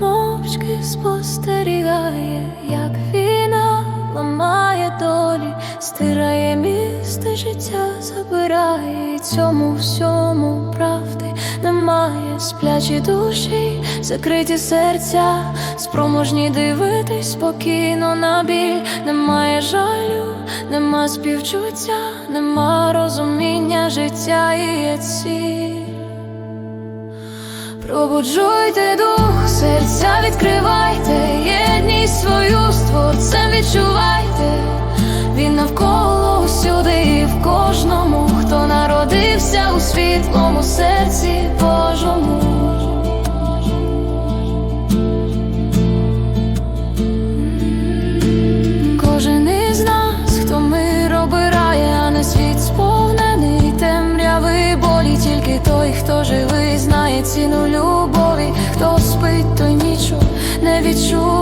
мовчки спостерігає, як війна ламає долі, стирає місце життя, забирає І цьому всьому правди немає, сплячі душі, закриті серця, спроможні дивитись спокійно на біль, немає жалю, нема співчуття, нема розуміння життя і є ціль. Пробуджуйте дух, серця відкривайте, єдність свою з творцем відчувайте, він навколо усюди і в кожному, хто народився у світлому серці Божому. Кожен із нас, хто мир обирає, не світ сповнений темряви болі, тільки той, хто знає ціну любові, хто спить, той нічого не відчує.